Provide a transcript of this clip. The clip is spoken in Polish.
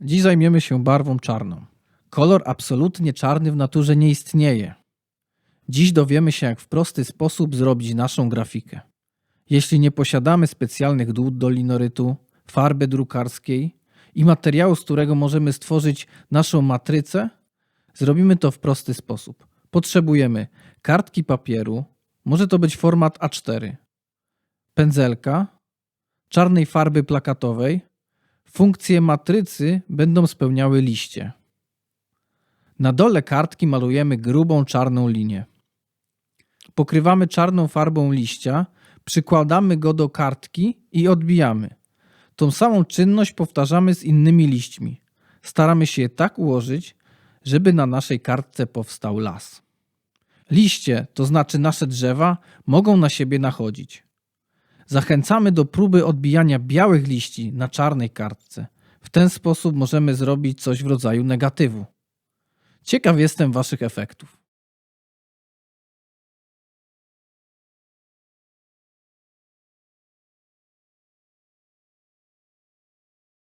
Dziś zajmiemy się barwą czarną. Kolor absolutnie czarny w naturze nie istnieje. Dziś dowiemy się, jak w prosty sposób zrobić naszą grafikę. Jeśli nie posiadamy specjalnych dłut do linorytu, farby drukarskiej i materiału, z którego możemy stworzyć naszą matrycę, zrobimy to w prosty sposób. Potrzebujemy kartki papieru, może to być format A4, pędzelka, czarnej farby plakatowej. Funkcje matrycy będą spełniały liście. Na dole kartki malujemy grubą czarną linię. Pokrywamy czarną farbą liścia, przykładamy go do kartki i odbijamy. Tą samą czynność powtarzamy z innymi liśćmi. Staramy się je tak ułożyć, żeby na naszej kartce powstał las. Liście, to znaczy nasze drzewa, mogą na siebie nachodzić. Zachęcamy do próby odbijania białych liści na czarnej kartce. W ten sposób możemy zrobić coś w rodzaju negatywu. Ciekaw jestem Waszych efektów.